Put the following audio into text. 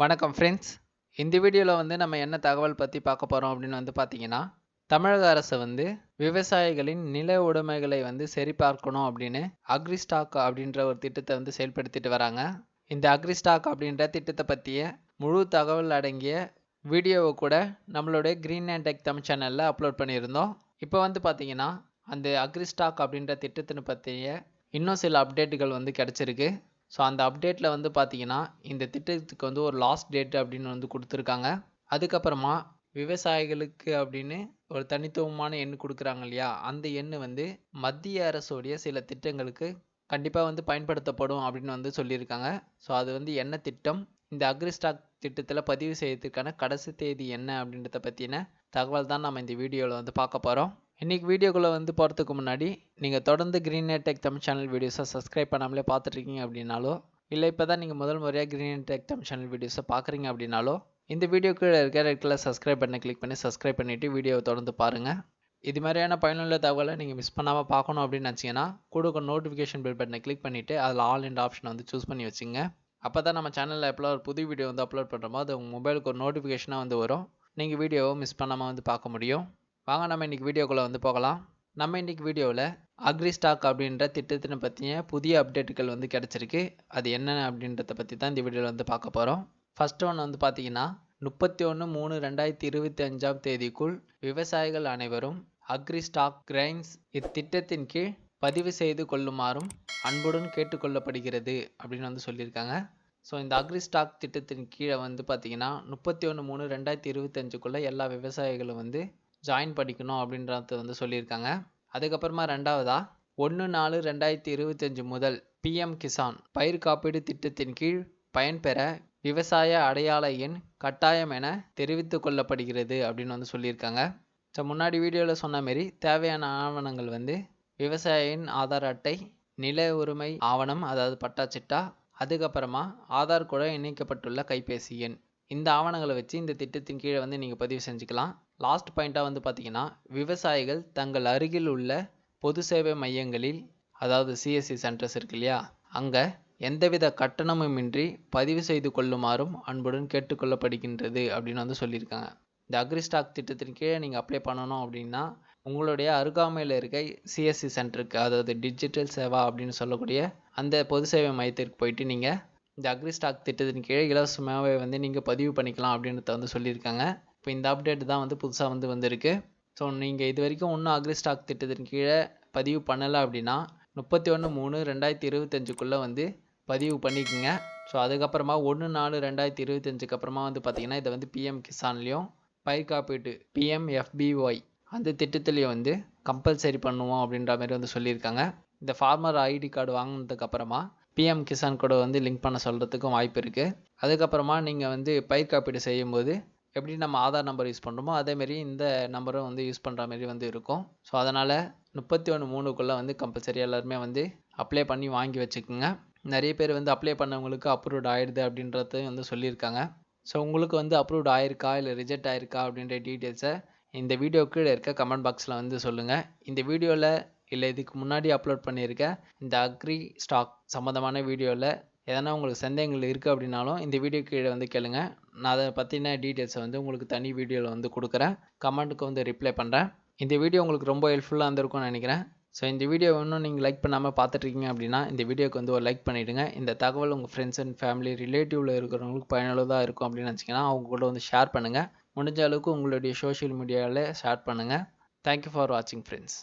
வணக்கம் ஃப்ரெண்ட்ஸ் இந்த வீடியோவில் வந்து நம்ம என்ன தகவல் பற்றி பார்க்க போகிறோம் அப்படின்னு வந்து பார்த்தீங்கன்னா தமிழக அரசு வந்து விவசாயிகளின் நில உடைமைகளை வந்து சரிபார்க்கணும் அப்படின்னு அக்ரிஸ்டாக் அப்படின்ற ஒரு திட்டத்தை வந்து செயல்படுத்திட்டு வராங்க. இந்த அக்ரிஸ்டாக் அப்படின்ற திட்டத்தை பற்றிய முழு தகவல் அடங்கிய வீடியோவை கூட நம்மளுடைய க்ரீன் அண்ட் டெக் தமிழ் சேனலில் அப்லோட் பண்ணியிருந்தோம். இப்போ வந்து பார்த்தீங்கன்னா அந்த அக்ரிஸ்டாக் அப்படின்ற திட்டத்தினை பற்றிய இன்னும் சில அப்டேட்டுகள் வந்து கிடச்சிருக்கு. ஸோ அந்த அப்டேட்டில் வந்து பார்த்தீங்கன்னா இந்த திட்டத்துக்கு வந்து ஒரு லாஸ்ட் டேட் அப்படின்னு வந்து கொடுத்துருக்காங்க. அதுக்கப்புறமா விவசாயிகளுக்கு அப்படின்னு ஒரு தனித்துவமான எண் கொடுக்குறாங்க இல்லையா? அந்த எண் வந்து மத்திய அரசுடைய சில திட்டங்களுக்கு கண்டிப்பாக வந்து பயன்படுத்தப்படும் அப்படின்னு வந்து சொல்லியிருக்காங்க. ஸோ அது வந்து என்ன திட்டம்? இந்த அக்ரிஸ்டாக் திட்டத்தில் பதிவு செய்யறதுக்கான கடைசி தேதி என்ன அப்படின்றத பற்றின தகவல் தான் நம்ம இந்த வீடியோவில் வந்து பார்க்க போகிறோம் இன்றைக்கி வீடியோக்குள்ளே வந்து போகிறதுக்கு முன்னாடி நீங்கள் தொடர்ந்து க்ரீன் டெக் தமிழ் சேனல் வீடியோஸை சப்ஸ்கிரைப் பண்ணாமலே பார்த்துட்ருக்கீங்க அப்படின்னாலோ இல்லை இப்போ தான் நீங்கள் முதல் முறையாக க்ரீன் டெக் தமிழ் சேனல் வீடியோஸை பார்க்குறீங்க அப்படின்னாலோ இந்த வீடியோ கீழே இருக்கிற ரெட் சப்ஸ்கிரைப் பண்ண கிளிக் பண்ணி சப்ஸ்கிரைப் பண்ணிவிட்டு வீடியோவை தொடர்ந்து பாருங்கள் இது மாதிரியான பயனுள்ள தகவலை நீங்கள் மிஸ் பண்ணாமல் பார்க்கணும் அப்படின்னு நினச்சிங்கன்னா கூட நோட்டிஃபிகேஷன் பில் பட்டனை கிளிக் பண்ணிவிட்டு அதில் ஆல் இண்ட் ஆப்ஷனை வந்து சூஸ் பண்ணி வச்சுங்க. அப்போ தான் நம்ம சேனலில் எப்போ ஒரு புது வீடியோ வந்து அப்லோட் பண்ணுறோமோ அது உங்கள் மொபைலுக்கு ஒரு நோட்டிஃபிகேஷனாக வந்து வரும். நீங்கள் வீடியோவை மிஸ் பண்ணாமல் வந்து பார்க்க முடியும். வாங்க நம்ம இன்றைக்கி வீடியோக்குள்ளே வந்து போகலாம். நம்ம இன்றைக்கி வீடியோவில் அக்ரி ஸ்டாக் அப்படின்ற திட்டத்தினை பற்றிய புதிய அப்டேட்டுகள் வந்து கிடச்சிருக்கு. அது என்னென்ன அப்படின்றத பற்றி தான் இந்த வீடியோவில் வந்து பார்க்க போகிறோம் ஃபஸ்ட் ஒன்று வந்து பார்த்தீங்கன்னா முப்பத்தி ஒன்று மூணு ரெண்டாயிரத்தி இருபத்தி அஞ்சாம் தேதிக்குள் விவசாயிகள் அனைவரும் அக்ரி ஸ்டாக் கிரைன்ஸ் இத்திட்டத்தின் கீழ் பதிவு செய்து கொள்ளுமாறும் அன்புடன் கேட்டுக்கொள்ளப்படுகிறது அப்படின்னு வந்து சொல்லியிருக்காங்க. ஸோ இந்த அக்ரி ஸ்டாக் திட்டத்தின் கீழே வந்து பார்த்தீங்கன்னா முப்பத்தி ஒன்று மூணு ரெண்டாயிரத்தி இருபத்தஞ்சுக்குள்ளே எல்லா விவசாயிகளும் வந்து ஜாயின் பண்ணிக்கணும் அப்படின்றத வந்து சொல்லியிருக்காங்க. அதுக்கப்புறமா ரெண்டாவதா? ஒன்று நாலு ரெண்டாயிரத்தி இருபத்தஞ்சு முதல் பிஎம் கிசான் பயிர் காப்பீடு திட்டத்தின் கீழ் பயன்பெற விவசாய அடையாள எண் கட்டாயம் என தெரிவித்து கொள்ளப்படுகிறது அப்படின்னு வந்து சொல்லியிருக்காங்க. ஸோ முன்னாடி வீடியோவில் சொன்ன மாரி தேவையான ஆவணங்கள் வந்து விவசாயியின் ஆதார் அட்டை நில உரிமை ஆவணம் அதாவது பட்டாச்சிட்டா அதுக்கப்புறமா ஆதார் கூட இணைக்கப்பட்டுள்ள கைபேசி எண். இந்த ஆவணங்களை வச்சு இந்த திட்டத்தின் கீழே வந்து நீங்கள் பதிவு செஞ்சுக்கலாம். லாஸ்ட் பாயிண்ட்டாக வந்து பார்த்தீங்கன்னா விவசாயிகள் தங்கள் அருகில் உள்ள பொது சேவை மையங்களில் அதாவது சிஎஸ்சி சென்டர்ஸ் இருக்கு இல்லையா அங்கே எந்தவித கட்டணமுமின்றி பதிவு செய்து கொள்ளுமாறும் அன்புடன் கேட்டுக்கொள்ளப்படுகின்றது அப்படின்னு வந்து சொல்லியிருக்காங்க. இந்த அக்ரிஸ்டாக் திட்டத்தின் கீழே நீங்கள் அப்ளை பண்ணணும் அப்படின்னா உங்களுடைய அருகாமையில் இருக்க சிஎஸ்சி சென்டருக்கு அதாவது டிஜிட்டல் சேவா அப்படின்னு சொல்லக்கூடிய அந்த பொது சேவை மையத்திற்கு போயிட்டு நீங்கள் இந்த அக்ரி ஸ்டாக் திட்டத்தின் கீழே இலவசமாகவே வந்து நீங்கள் பதிவு பண்ணிக்கலாம் அப்படின்றத வந்து சொல்லியிருக்காங்க. இப்போ இந்த அப்டேட் தான் வந்து புதுசாக வந்து வந்திருக்கு. ஸோ நீங்கள் இது வரைக்கும் ஒன்றும் அக்ரி ஸ்டாக் திட்டத்தின் கீழே பதிவு பண்ணலை அப்படின்னா முப்பத்தி ஒன்று மூணு ரெண்டாயிரத்தி இருபத்தஞ்சுக்குள்ளே வந்து பதிவு பண்ணிக்கோங்க. ஸோ அதுக்கப்புறமா ஒன்று நாலு ரெண்டாயிரத்தி இருபத்தஞ்சுக்கு அப்புறமா வந்து பார்த்திங்கன்னா இதை வந்து பிஎம் கிசான்லேயும் பயிர் காப்பீட்டு பிஎம்எஃபிஒய் அந்த திட்டத்துலேயும் வந்து கம்பல்சரி பண்ணுவோம் அப்படின்ற மாதிரி வந்து சொல்லியிருக்காங்க. இந்த ஃபார்மர் ஐடி கார்டு வாங்கினதுக்கப்புறமா பிஎம் கிசான் கூட வந்து லிங்க் பண்ண சொல்கிறதுக்கும் வாய்ப்பு இருக்குது அதுக்கப்புறமா நீங்கள் வந்து பயிர் காப்பீடு செய்யும்போது எப்படி நம்ம ஆதார் நம்பர் யூஸ் பண்ணுறோமோ அதேமாரி இந்த நம்பரும் வந்து யூஸ் பண்ணுற மாதிரி வந்து இருக்கும். ஸோ அதனால் முப்பத்தி ஒன்று மூணுக்குள்ளே வந்து கம்பல்சரி எல்லாருமே வந்து அப்ளை பண்ணி வாங்கி வச்சுக்கோங்க. நிறைய பேர் வந்து அப்ளை பண்ணவங்களுக்கு அப்ரூவ்ட் ஆயிடுது அப்படின்றது வந்து சொல்லியிருக்காங்க. ஸோ உங்களுக்கு வந்து அப்ரூவ்ட் ஆயிருக்கா இல்லை ரிஜெக்ட் ஆயிருக்கா அப்படின்ற டீட்டெயில்ஸை இந்த வீடியோ கீழே இருக்க கமெண்ட் பாக்ஸில் வந்து சொல்லுங்கள் இந்த வீடியோவில் இல்லை இதுக்கு முன்னாடி அப்லோட் பண்ணியிருக்க இந்த அக்ரி ஸ்டாக் சம்மந்தமான வீடியோவில் எதனா உங்களுக்கு சந்தேகங்கள் இருக்குது அப்படின்னாலும் இந்த வீடியோ கீழே வந்து கேளுங்க. நான் அதை பற்றின டீட்டெயில்ஸை வந்து உங்களுக்கு தனி வீடியோவில் வந்து கொடுக்குறேன். கமெண்ட்டுக்கு வந்து ரிப்ளை பண்ணுறேன் இந்த வீடியோ உங்களுக்கு ரொம்ப ஹெல்ப்ஃபுல்லாக இருந்திருக்கும்னு நினைக்கிறேன். ஸோ இந்த வீடியோ இன்னும் நீங்கள் லைக் பண்ணாமல் பார்த்துட்ருக்கீங்க அப்படின்னா இந்த வீடியோக்கு வந்து ஒரு லைக் பண்ணிவிடுங்க இந்த தகவல் உங்கள் ஃப்ரெண்ட்ஸ் அண்ட் ஃபேமிலி ரிலேட்டிவில் இருக்கிறவங்களுக்கு பயனுள்ளதாக இருக்கும் அப்படின்னு நினச்சிங்கன்னா அவங்க கூட வந்து ஷேர் பண்ணுங்கள் முடிஞ்ச அளவுக்கு உங்களுடைய சோஷியல் மீடியாவில் ஷேர் பண்ணுங்கள் தேங்க்யூ ஃபார் வாட்சிங் ஃப்ரெண்ட்ஸ்